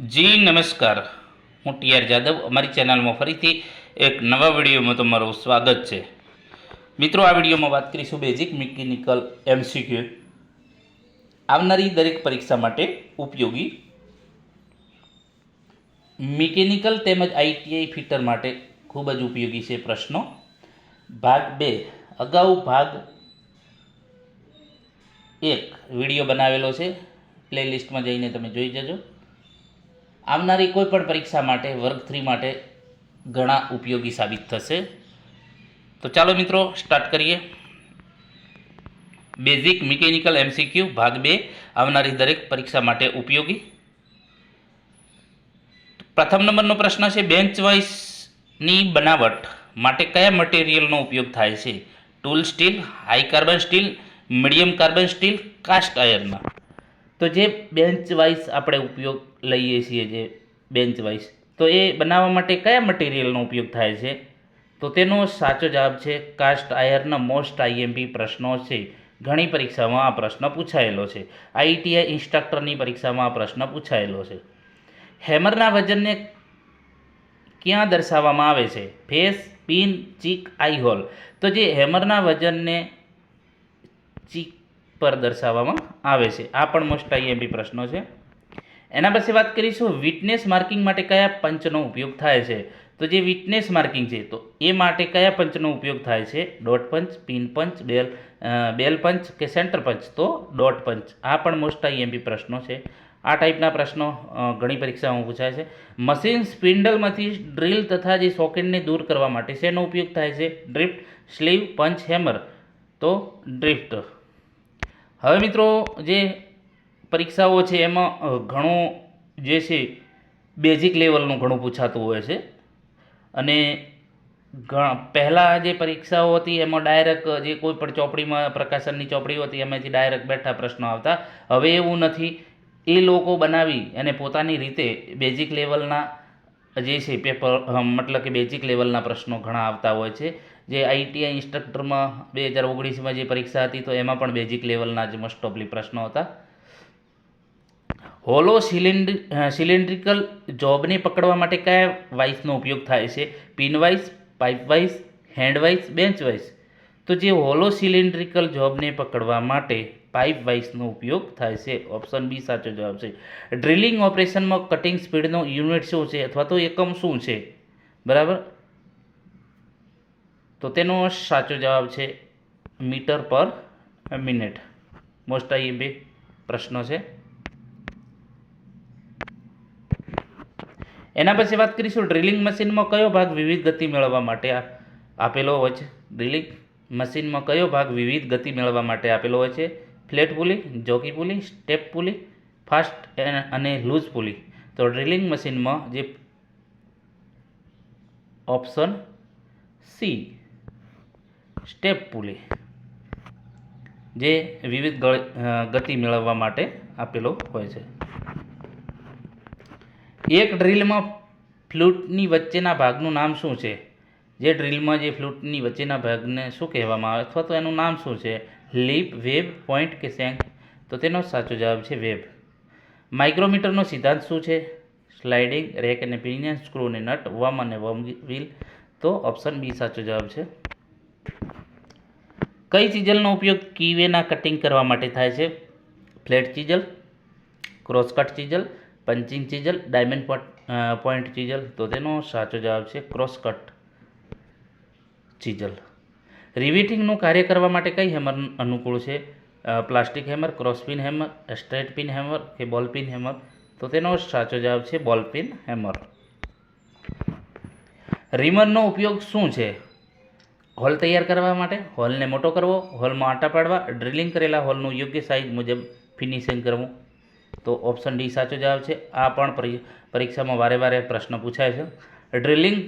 જી, નમસ્કાર. હું T R Jadav. અમારી ચેનલમાં ફરીથી એક નવા વિડીયોમાં તમારું સ્વાગત છે. મિત્રો, આ વિડીયોમાં વાત કરીશું બેઝિક મિકેનિકલ એમસીક્યુ આવનારી દરેક પરીક્ષા માટે ઉપયોગી મિકેનિકલ તેમજ આઈટીઆઈ ફિટર માટે ખૂબ જ ઉપયોગી છે પ્રશ્નો. ભાગ બે. અગાઉ ભાગ એક વીડિયો બનાવેલો છે. પ્લેલિસ્ટમાં જઈને તમે જોઈ જજો. આવનારી કોઈપણ પરીક્ષા માટે, વર્ગ થ્રી માટે ઘણા ઉપયોગી સાબિત થશે. તો ચાલો મિત્રો સ્ટાર્ટ કરીએ. બેઝિક મિકેનિકલ એમસીક્યુ ભાગ બે, આવનારી દરેક પરીક્ષા માટે ઉપયોગી. પ્રથમ નંબરનો પ્રશ્ન છે બેન્ચ વાઇઝની બનાવટ માટે કયા મટીરિયલનો ઉપયોગ થાય છે? Tool steel high carbon steel medium carbon steel cast આયર્નના તો જે બેન્ચ વાઇઝ આપણે ઉપયોગ લઈએ છીએ, જે બેન્ચ વાઇઝ તો એ બનાવવા માટે કયા મટીરિયલનો ઉપયોગ થાય છે? તો તેનો સાચો જવાબ છે કાસ્ટ આયરના મોસ્ટ આઈએમપી પ્રશ્નો છે. ઘણી પરીક્ષામાં આ પ્રશ્ન પૂછાયેલો છે. આઈટીઆઈ ઇન્સ્ટ્રક્ટરની પરીક્ષામાં આ પ્રશ્ન પૂછાયેલો છે. હેમરના વજનને ક્યાં દર્શાવવામાં આવે છે? Face pin cheek, eye hole. તો જે હેમરના વજનને ચીક પર દર્શાવવામાં આવે છે. આ પણ મોસ્ટ આઈએમપી પ્રશ્નો છે. એના પછી વાત કરીશું વિટનેસ માર્કિંગ માટે કયા પંચનો ઉપયોગ થાય છે. તો જે વિટનેસ માર્કિંગ છે, તો એ માટે કયા પંચનો ઉપયોગ થાય છે? ડોટ પંચ પિન પંચ બેલ બેલ પંચ કે સેન્ટર પંચ તો ડોટ પંચ આ પણ મોસ્ટ આઈએમપી પ્રશ્નો છે. આ ટાઈપના પ્રશ્નો ઘણી પરીક્ષાઓમાં પૂછાય છે. મશીન સ્પિન્ડલમાંથી ડ્રીલ તથા જે સોકેટને દૂર કરવા માટે શેનો ઉપયોગ થાય છે? ડ્રિફ્ટ સ્લીવ પંચ હેમર તો ડ્રિફ્ટ હવે મિત્રો, જે પરીક્ષાઓ છે એમાં ઘણું જે છે બેઝિક લેવલનું ઘણું પૂછાતું હોય છે. અને પહેલાં જે પરીક્ષાઓ હતી, એમાં ડાયરેક્ટ જે કોઈ પણ ચોપડીમાં, પ્રકાશનની ચોપડી હતી, એમાંથી ડાયરેક્ટ બેઠા પ્રશ્નો આવતા. હવે એવું નથી. એ લોકો બનાવી અને પોતાની રીતે બેઝિક લેવલના જે છે પેપર મતલબ કે બેઝિક લેવલના પ્રશ્નો ઘણા આવતા હોય છે. જે આઈટીઆઈ ઇન્સ્ટ્રક્ટરમાં બે હજાર ઓગણીસમાં જે પરીક્ષા હતી, તો એમાં પણ બેઝિક લેવલના જ મોસ્ટ ઓફલી પ્રશ્નો હતા. હોલો સિલિન્ડ સિલિન્ડ્રિકલ જોબને પકડવા માટે કયા વાઇસનો ઉપયોગ થાય છે? Pin vice pipe vice hand bench vice તો જે હોલો સિલિન્ડ્રિકલ જોબને પકડવા માટે પાઇપ વાઇસનો ઉપયોગ થાય છે. ઓપ્શન બી સાચો જવાબ છે. ડ્રિલિંગ ઓપરેશનમાં કટિંગ સ્પીડનો યુનિટ શું છે અથવા તો એકમ શું છે? બરાબર? તો તેનો સાચો જવાબ છે મીટર પર મિનિટ. મોસ્ટ આઈ પ્રશ્નો છે. એના પછી વાત કરીશું ડ્રિલિંગ મશીનમાં કયો ભાગ વિવિધ ગતિ મેળવવા માટે આપેલો હોય છે. ડ્રિલિંગ મશીનમાં કયો ભાગ વિવિધ ગતિ મેળવવા માટે આપેલો હોય છે? Flat pulley, jockey pulley, step pulley, fast અને લૂઝ પુલી. તો ડ્રિલિંગ મશીનમાં જે ઓપ્શન સી, સ્ટેપ પુલી. જે વિવિધ ગતિ મેળવવા માટે આપેલો હોય છે. એક ડ્રિલમાં ફ્લૂટની વચ્ચેના ભાગનું નામ શું છે? જે ડ્રિલમાં જે ફ્લૂટની વચ્ચેના ભાગને શું કહેવામાં આવે? અથવા તો એનું નામ શું છે? લીપ વેબ પોઈન્ટ કે સેંક? તો તેનો સાચો જવાબ છે વેબ. માઇક્રોમીટરનો સિદ્ધાંત શું છે? સ્લાઇડિંગ, રેક અને પિનિયન સ્ક્રૂ નટ, વમ અને વમ વ્હીલ. તો ઓપ્શન બી સાચો જવાબ છે. કઈ ચીજલનો ઉપયોગ કીવેના કટિંગ કરવા માટે થાય છે? Flat chisel cross cut chisel, punching chisel, diamond point chisel. તો તેનો સાચો જવાબ છે ક્રોસ કટ ચીજલ. રિવિટિંગનું કાર્ય કરવા માટે કઈ હેમર અનુકૂળ છે? Plastic hammer cross pin hammer straight pin hammer કે બોલ પિન હેમર તો તેનો સાચો જવાબ છે બોલ પિન હેમર રીમરનો ઉપયોગ શું છે? હોલ તૈયાર કરવા માટે હોલને મોટો કરવો હોલમાં આટા પાડવા ડ્રિલિંગ કરેલા હોલનું યોગ્ય સાઇઝ મુજબ ફિનિશિંગ કરવું. તો ઓપ્શન ડી સાચો જવાબ છે. આ પણ પરીક્ષામાં વારે વારે પ્રશ્ન પૂછાય છે. ડ્રિલિંગ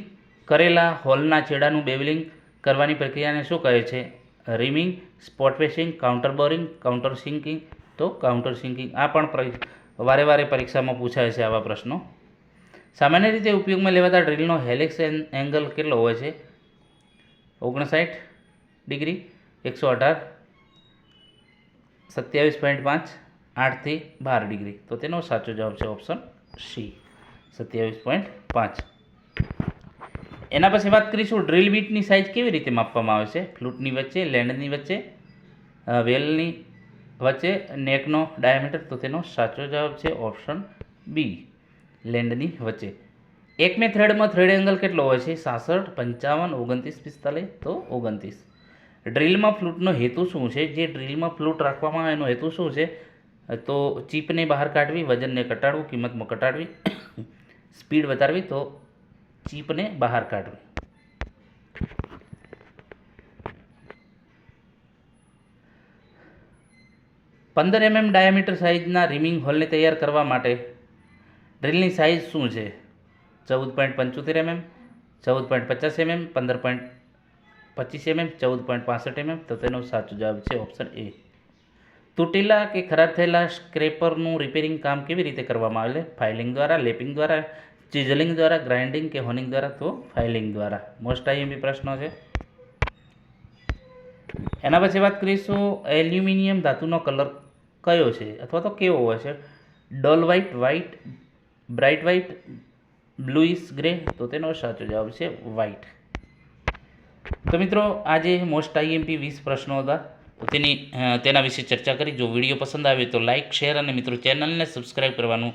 કરેલા હોલના છેડાનું બેવલિંગ કરવાની પ્રક્રિયાને શું કહે છે? Reaming, spot facing counter boring, counter sinking? તો કાઉન્ટર સિંકિંગ. આ પણ વારે વારે પરીક્ષામાં પૂછાય છે આવા પ્રશ્નો. સામાન્ય રીતે ઉપયોગમાં લેવાતા ડ્રિલનો હેલિક્સ એંગલ કેટલો હોય છે? ઓગણસાઠ ડિગ્રી, એકસો અઢાર, સત્યાવીસ પોઈન્ટ પાંચ, આઠથી બાર ડિગ્રી. તો તેનો સાચો જવાબ છે ઓપ્શન સી. સત્યાવીસ પોઈન્ટ પાંચ. એના પછી વાત કરીશું ડ્રિલ બીટની સાઇઝ કેવી રીતે માપવામાં આવે છે? ફ્લૂટની વચ્ચે લેન્ડની વચ્ચે વેલની વચ્ચે નેકનો ડાયામીટર તો તેનો સાચો જવાબ છે ઓપ્શન બી લેન્ડની વચ્ચે. એકમે થ્રેડમાં થ્રેડ એંગલ કેટલો હોય છે? સાસઠ, પંચાવન, ઓગણત્રીસ, પિસ્તાલીસ તો ઓગણત્રીસ. ડ્રિલમાં ફ્લૂટનો હેતુ શું છે? જે ડ્રિલમાં ફ્લૂટ રાખવામાં આવે એનો હેતુ શું છે? તો ચીપને બહાર કાઢવી, વજનને ઘટાડવું, કિંમતમાં ઘટાડવી સ્પીડ વધારવી તો ચીપને બહાર કાઢવી. પંદર એમએમ ડાયામીટર સાઇઝના રિમિંગ હોલને તૈયાર કરવા માટે ડ્રિલની સાઇઝ શું છે? ચૌદ પોઈન્ટ પંચોતેર એમએમ, ચૌદ પોઈન્ટ પચાસ એમએમ, પંદર પોઈન્ટ પચીસ એમએમ, ચૌદ પોઈન્ટ પાસઠ એમએમ. તો તેનો સાચો જવાબ છે ઓપ્શન એ. તૂટેલા કે ખરાબ થયેલા સ્ક્રેપરનું રિપેરિંગ કામ કેવી રીતે કરવામાં આવે? ફાઇલિંગ દ્વારા, લેપિંગ દ્વારા ચિઝલિંગ દ્વારા, ગ્રાઇન્ડિંગ કે હોનિંગ દ્વારા? તો ફાઇલિંગ દ્વારા. મોસ્ટ આઈએમપી પ્રશ્નો છે. એના પછી વાત કરીશું, એલ્યુમિનિયમ ધાતુનો કલર કયો છે? અથવા તો કેવો હોય છે? Dull white white bright white bluish grey તો તેનો સાચો જવાબ છે વ્હાઇટ તો મિત્રો, આજે મોસ્ટ આઈએમપી વીસ પ્રશ્નો હતા. તો તેની તેના વિશે ચર્ચા કરી. જો વીડિયો પસંદ આવે તો લાઇક શેર અને મિત્રો ચેનલને સબસ્ક્રાઈબ કરવાનું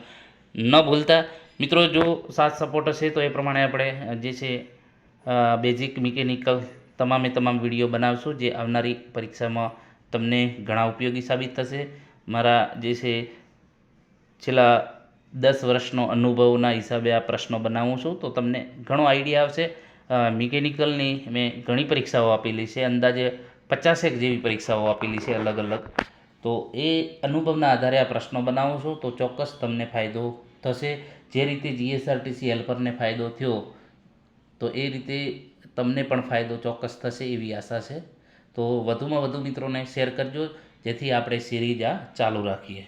ન ભૂલતા. મિત્રો, જો સાથ સપોર્ટ હશે તો એ પ્રમાણે આપણે જે છે બેઝિક મિકેનિકલ તમામે તમામ વીડિયો બનાવશું, જે આવનારી પરીક્ષામાં તમને ઘણા ઉપયોગી સાબિત થશે. મારા જે છે, છેલ્લા દસ વર્ષનો અનુભવના હિસાબે આ પ્રશ્નો બનાવું છું, તો તમને ઘણો આઈડિયા આવશે. મિકેનિકલની મેં ઘણી પરીક્ષાઓ આપેલી છે, અંદાજે પચાસેક જેવી પરીક્ષાઓ આપેલી છે અલગ અલગ. તો એ અનુભવના આધારે આ પ્રશ્નો બનાવું છું, તો ચોક્કસ તમને ફાયદો થશે. જે રીતે જીએસઆરટીસી હેલ્પરને ફાયદો થયો, તો એ રીતે તમને પણ ફાયદો ચોક્કસ થશે એવી આશા છે. તો વધુમાં વધુ મિત્રોને શેર કરજો, જેથી આપણે સિરીઝ આ ચાલુ રાખીએ.